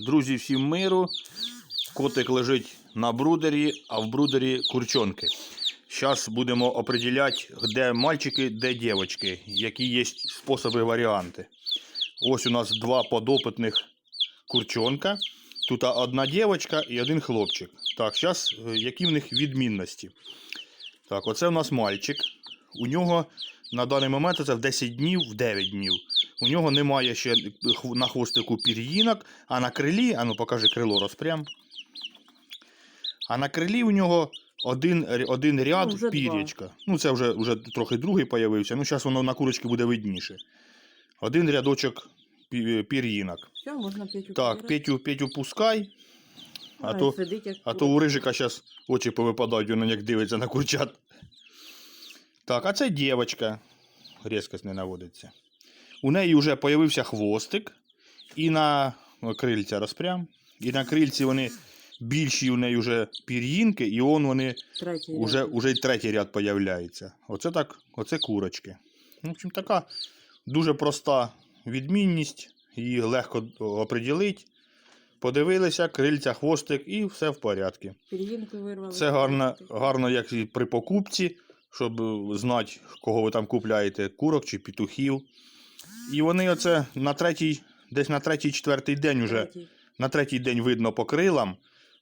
Друзі, всім миру. Котик лежить на брудері, а в брудері курчонки. Зараз будемо определяти, де мальчики, де дівчатки, які є способи варіанти. Ось у нас два подопитних курчонка. Тут одна дівчинка і один хлопчик. Так, зараз які в них відмінності. Так, оце у нас мальчик. У нього на даний момент це в 10 днів, в 9 днів. У нього немає ще на хвостику пір'їнок, а на крилі, а ну покажи крило розпрям. А на крилі у нього один, один ряд Ну, пір'ячка. Ну, це вже, вже трохи другий появився. Ну, зараз воно на курочці буде видніше. Один рядочок пір'їнок. Можна Петю Так. Петю, Петю пускай. А Ай, то, сидить, як а то у Рижика зараз очі повипадають, він як дивиться на курчат. Так, а це дівчинка. Різкость не наводиться. У неї вже з'явився хвостик. І на крильця розпрям. І на крильці вони більші у неї вже пір'їнки, і он вони третій уже й третій ряд появляється. Оце так, оце курочки. Ну, В общем, така дуже проста відмінність, її легко оприділити. Подивилися, крильця, хвостик і все в порядку. Вирвали. Це гарно, гарно як і при покупці, щоб знати, кого ви там купляєте, курок чи петухів. І вони оце на третій, десь на третій, четвертий день уже Третій. на третій день видно по крилам,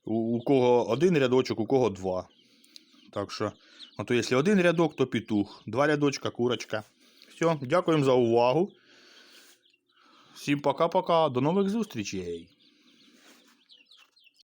у, у кого один рядочок, у кого два. Так що, а то якщо один рядок, то петух. Два рядочка, курочка. Все, дякуємо за увагу. Всім пока-пока. До нових зустрічей.